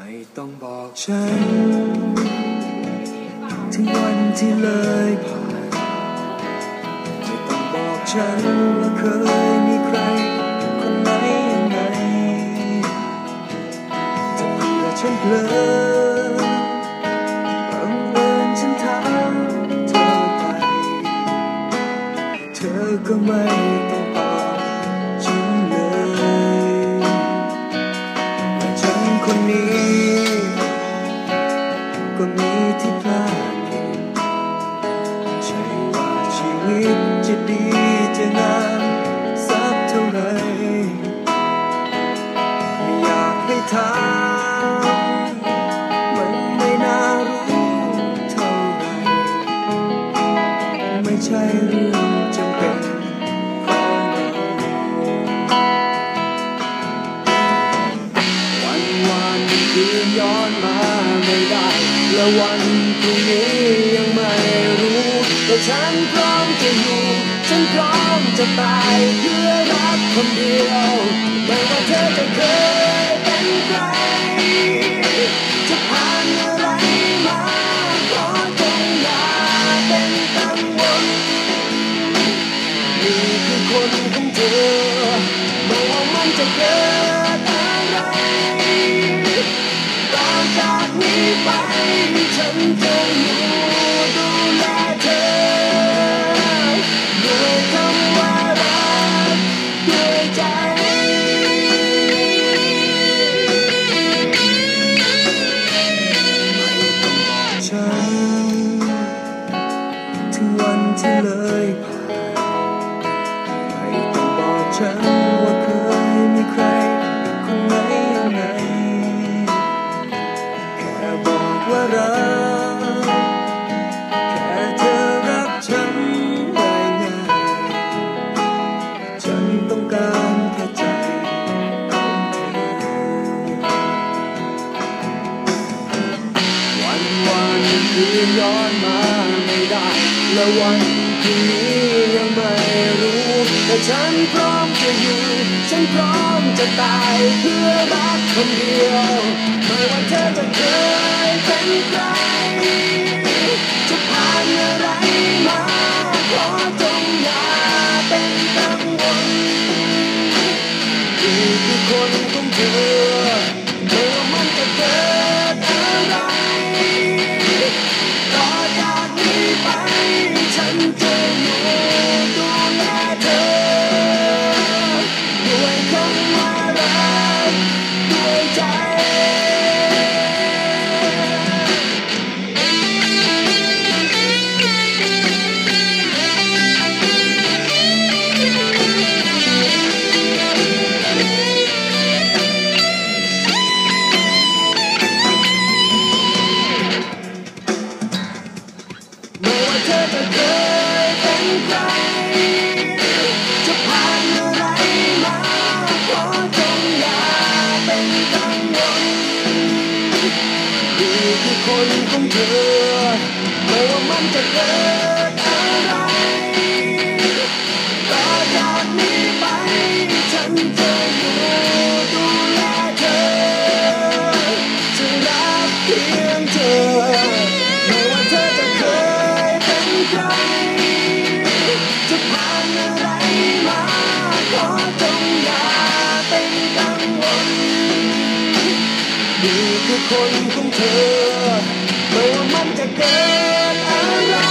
ไม่ต้องบอกฉัน ถึงวันที่เลยผ่าน ไม่ต้องบอกฉันว่าเคยมีใคร คนไหนยังไงจะเผื่อฉันเพลอบังเอิญฉันถามเธอไป เธอก็ไม่ต้องตอบฉันเลยแต่ฉันคนนี้ ก็มีที่พลาดเองใช่ว่าชีวิตจะดีจะงามสักเท่าไหรไม่อยากให้ถามมันไม่น่ารู้เท่าไหรไม่ใช่เรื่องจำ คืนย้อนมาไม่ได้ และวันพรุ่งนี้ยังไม่รู้แต่ฉันพร้อมจะอยู่ ฉันพร้อมจะตายเพื่อรักคนเดียวไม่ว่าเธอจะเคยเป็นใครจะผ่านอะไรมาขอจงอย่าเป็นกังวลนี่คือคนของเธอไม่ว่ามันจะเกิด นี้ไปฉันจะอยู่ดูแลเธอด้วยคำว่ารักด้วยใจฉันถึงวันที่เลยผ่านไม่ต้องบอกฉัน ย้อนมาไม่ได้ และวันพรุ่งนี้ยังไม่รู้ แต่ฉันพร้อมจะอยู่ ฉันพร้อมจะตายเพื่อรักคนเดียว ไม่ว่าเธอจะเคยเป็นใคร จะผ่านอะไรมาขอจงอย่าเป็นกังวลนี่คือคนของเธอ ว่ารั คนของเธอ ไม่ว่ามันจะเกิดอะไรต่อจากนี้ไป ฉันจะอยู่ดูแลเธอ จะรักเพียงเธอ ไม่ว่าเธอจะเคยเป็นใคร นี่คือคนของเธอ ไม่ว่ามันจะเกิดอะไร